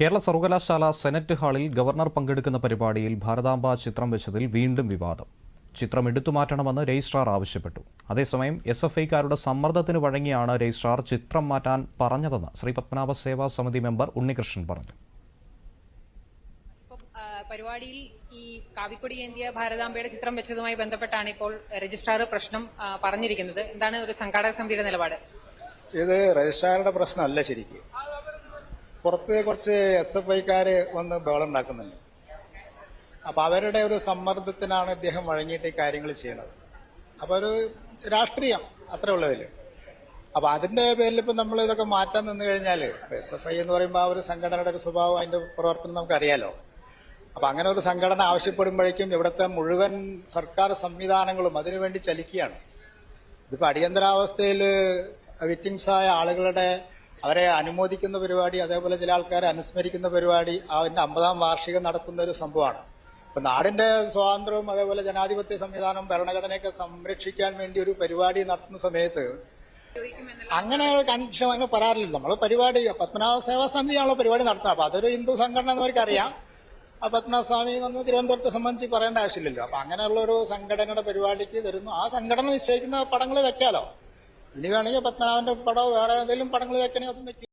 കേരള സർവകലാശാല സെനറ്റ് ഹാളിൽ ഗവർണർ പങ്കെടുക്കുന്ന പരിപാടിയിൽ ഭാരതാംബ ചിത്രം വെച്ചതിൽ വീണ്ടും വിവാദം. ചിത്രം എടുത്തുമാറ്റണമെന്ന് രജിസ്ട്രാർ ആവശ്യപ്പെട്ടു. അതേസമയം എസ് എഫ് ഐക്കാരുടെ സമ്മർദ്ദത്തിന് വഴങ്ങിയാണ് രജിസ്ട്രാർ ചിത്രം മാറ്റാൻ പറഞ്ഞതെന്ന് ശ്രീ പത്മനാഭ സേവാ സമിതി മെമ്പർ ഉണ്ണികൃഷ്ണൻ പറഞ്ഞു. പരിപാടിയിൽ ഈ കാവിക്കൊടി ഏന്തിയ ഭാരതാംബയുടെ ചിത്രം വെച്ചതുമായി ബന്ധപ്പെട്ടാണ് ഇപ്പോൾ രജിസ്ട്രാർ പ്രശ്നം പറഞ്ഞിരിക്കുന്നത്. എന്താണ് ഒരു സംഘാടക സമിതിയുടെ നിലപാട്? ഇത് രജിസ്ട്രാറുടെ പ്രശ്നമല്ല ശരിക്കും. പുറത്ത് കുറച്ച് എസ് എഫ് ഐക്കാര് വന്ന് ബഹളം ഉണ്ടാക്കുന്നുണ്ട്. അപ്പൊ അവരുടെ ഒരു സമ്മർദ്ദത്തിനാണ് ഇദ്ദേഹം വഴങ്ങിയിട്ട് ഈ കാര്യങ്ങൾ ചെയ്യണത്. അപ്പൊ ഒരു രാഷ്ട്രീയം അത്ര ഉള്ളതിൽ അപ്പൊ അതിന്റെ പേരിൽ ഇപ്പൊ നമ്മൾ ഇതൊക്കെ മാറ്റാൻ നിന്ന് കഴിഞ്ഞാൽ എസ് എഫ് ഐ എന്ന് പറയുമ്പോൾ ആ ഒരു സംഘടനയുടെ ഒരു സ്വഭാവം അതിന്റെ പ്രവർത്തനം നമുക്കറിയാലോ. അപ്പൊ അങ്ങനെ ഒരു സംഘടന ആവശ്യപ്പെടുമ്പോഴേക്കും ഇവിടുത്തെ മുഴുവൻ സർക്കാർ സംവിധാനങ്ങളും അതിനുവേണ്ടി ചലിക്കുകയാണ്. ഇതിപ്പോ അടിയന്തരാവസ്ഥയിൽ വിക്ടിംസ് ആയ ആളുകളുടെ അവരെ അനുമോദിക്കുന്ന പരിപാടി അതേപോലെ ചില ആൾക്കാരെ അനുസ്മരിക്കുന്ന പരിപാടി അതിന്റെ അമ്പതാം വാർഷികം നടത്തുന്ന ഒരു സംഭവമാണ്. ഇപ്പൊ നാടിന്റെ സ്വാതന്ത്ര്യവും അതേപോലെ ജനാധിപത്യ സംവിധാനം ഭരണഘടനയൊക്കെ സംരക്ഷിക്കാൻ വേണ്ടി ഒരു പരിപാടി നടത്തുന്ന സമയത്ത് അങ്ങനെ കൺഷൻ അങ്ങനെ പറയാറില്ല നമ്മൾ പരിപാടി പത്മനാഭ സേവാ സമിതിയാണല്ലോ പരിപാടി നടത്തുന്നത്. അപ്പൊ അതൊരു ഹിന്ദു സംഘടന എന്നവർക്ക് അറിയാം. ആ പത്മനാഭസ്വാമി എന്ന് തിരുവനന്തപുരത്തെ സംബന്ധിച്ച് പറയേണ്ട ആവശ്യമില്ലല്ലോ. അപ്പൊ അങ്ങനെയുള്ള ഒരു സംഘടനയുടെ പരിപാടിക്ക് തരുന്നു ആ സംഘടന നിശ്ചയിക്കുന്ന പടങ്ങൾ വെക്കാലോ. ഇനി വേണമെങ്കിൽ പത്മനാഭന്റെ പടമോ വേറെ ഏതെങ്കിലും പടങ്ങൾ വെക്കണമെങ്കിൽ അതും വെക്കും